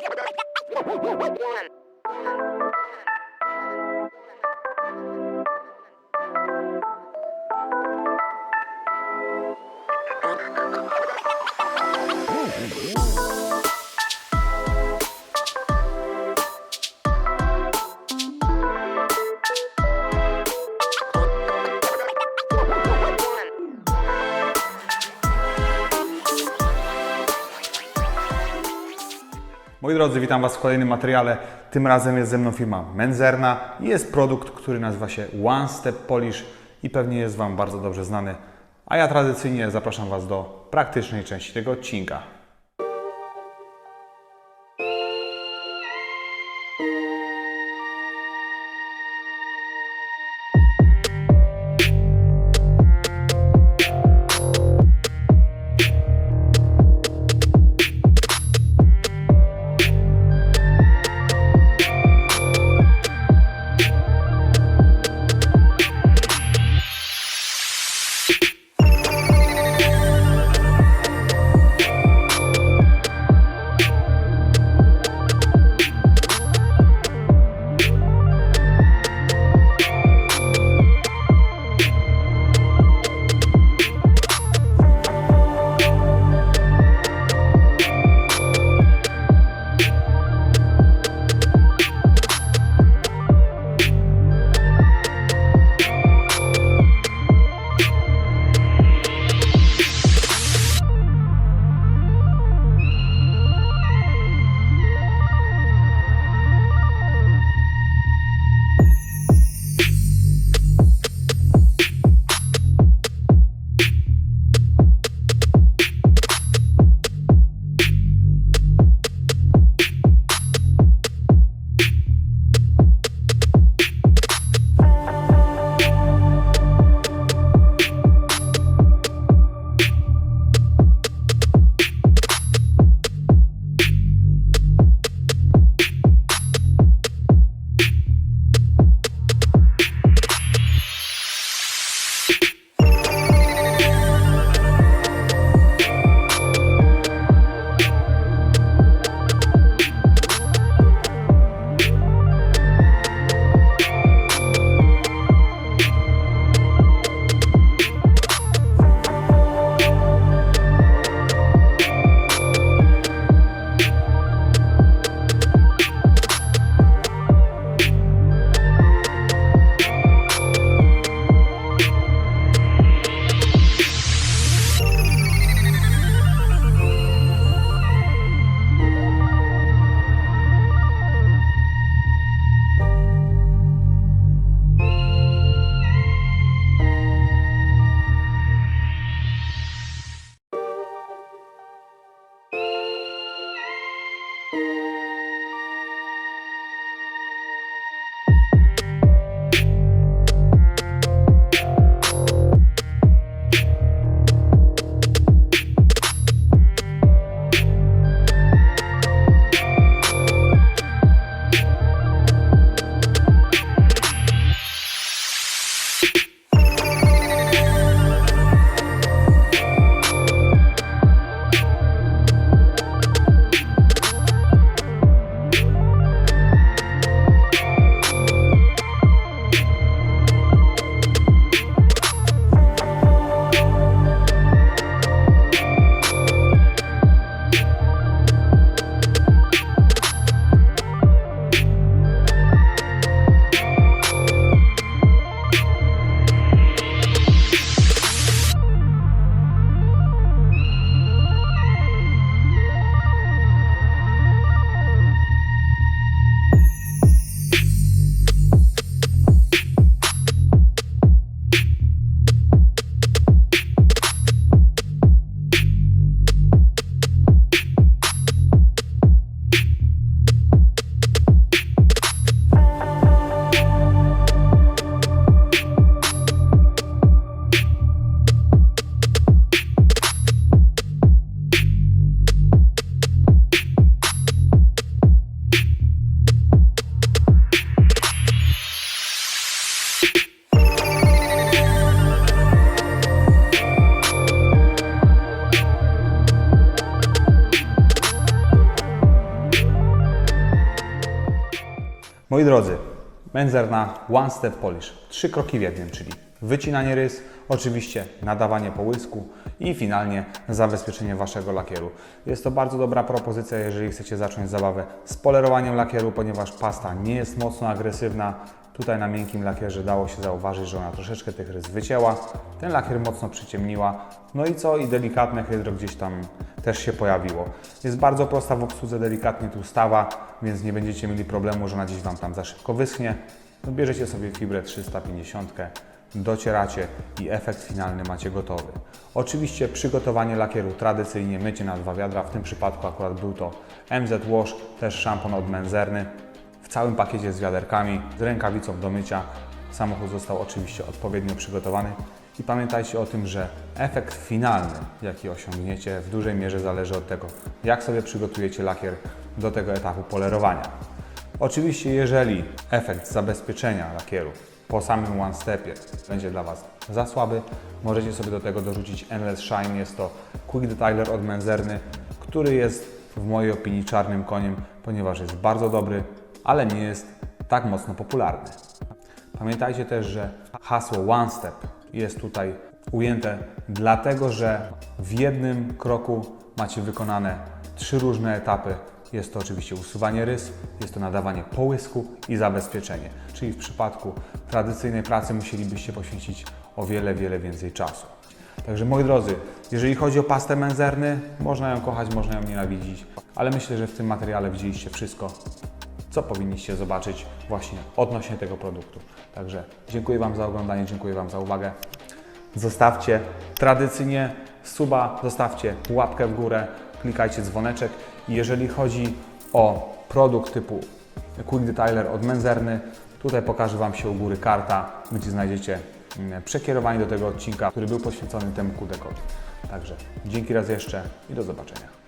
One. Moi drodzy, witam Was w kolejnym materiale. Tym razem jest ze mną firma Menzerna. Jest produkt, który nazywa się One Step Polish i pewnie jest Wam bardzo dobrze znany. A ja tradycyjnie zapraszam Was do praktycznej części tego odcinka. Moi drodzy, Menzerna One Step Polish. Trzy kroki w jednym, czyli wycinanie rys, oczywiście nadawanie połysku i finalnie zabezpieczenie Waszego lakieru. Jest to bardzo dobra propozycja, jeżeli chcecie zacząć zabawę z polerowaniem lakieru, ponieważ pasta nie jest mocno agresywna. Tutaj na miękkim lakierze dało się zauważyć, że ona troszeczkę tych rys wycięła. Ten lakier mocno przyciemniła. No i co? I delikatne hydro gdzieś tam też się pojawiło. Jest bardzo prosta w obsłudze, delikatnie tłustawa, więc nie będziecie mieli problemu, że ona gdzieś Wam tam za szybko wyschnie. No bierzecie sobie fibrę 350, docieracie i efekt finalny macie gotowy. Oczywiście przygotowanie lakieru tradycyjnie mycie na dwa wiadra, w tym przypadku akurat był to MZ Wash, też szampon od Menzerny w całym pakiecie z wiaderkami, z rękawicą do mycia. Samochód został oczywiście odpowiednio przygotowany i pamiętajcie o tym, że efekt finalny, jaki osiągniecie, w dużej mierze zależy od tego, jak sobie przygotujecie lakier do tego etapu polerowania. Oczywiście, jeżeli efekt zabezpieczenia lakieru po samym one stepie będzie dla Was za słaby, możecie sobie do tego dorzucić Endless Shine. Jest to Quick Detailer od Menzerny, który jest w mojej opinii czarnym koniem, ponieważ jest bardzo dobry, ale nie jest tak mocno popularny. Pamiętajcie też, że hasło One Step jest tutaj ujęte dlatego, że w jednym kroku macie wykonane trzy różne etapy. Jest to oczywiście usuwanie rys, jest to nadawanie połysku i zabezpieczenie. Czyli w przypadku tradycyjnej pracy musielibyście poświęcić o wiele, wiele więcej czasu. Także moi drodzy, jeżeli chodzi o pastę menzerny, można ją kochać, można ją nienawidzić, ale myślę, że w tym materiale widzieliście wszystko, co powinniście zobaczyć właśnie odnośnie tego produktu. Także dziękuję Wam za oglądanie, dziękuję Wam za uwagę. Zostawcie tradycyjnie suba, zostawcie łapkę w górę, klikajcie dzwoneczek jeżeli chodzi o produkt typu Quick Detailer od Menzerny, tutaj pokaże Wam się u góry karta, gdzie znajdziecie mm, przekierowanie do tego odcinka, który był poświęcony temu kudekowi. Także dzięki raz jeszcze i do zobaczenia.